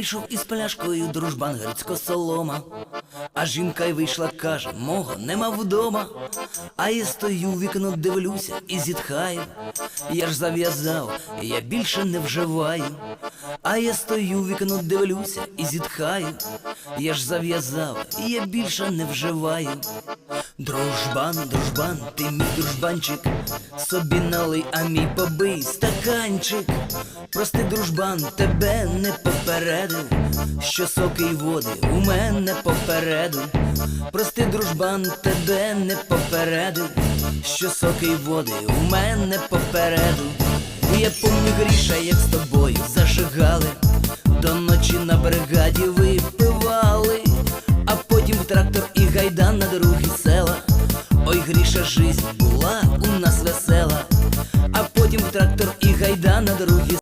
Прийшов із пляшкою дружбан Грицько солома, а жінка й вийшла, каже, мого нема вдома. А я стою, в вікно дивлюся і зітхаю. Я ж зав'язав, я більше не вживаю. А я стою, в вікно дивлюся і зітхаю. Я ж зав'язав, я більше не вживаю. Дружбан, дружбан, ти мій дружбанчик, собі налий, а мій побий стаканчик. Прости, дружбан, тебе не попередив, що соки й води у мене попереду. Прости, дружбан, тебе не попередив, що соки й води у мене попереду. Я помню Гріша, як з тобою зажигали, до ночі на бригаді випивали, а потім в трактор майдан на другі села. Ой, гріша жизнь була у нас весела, а потім трактор і гайда на другі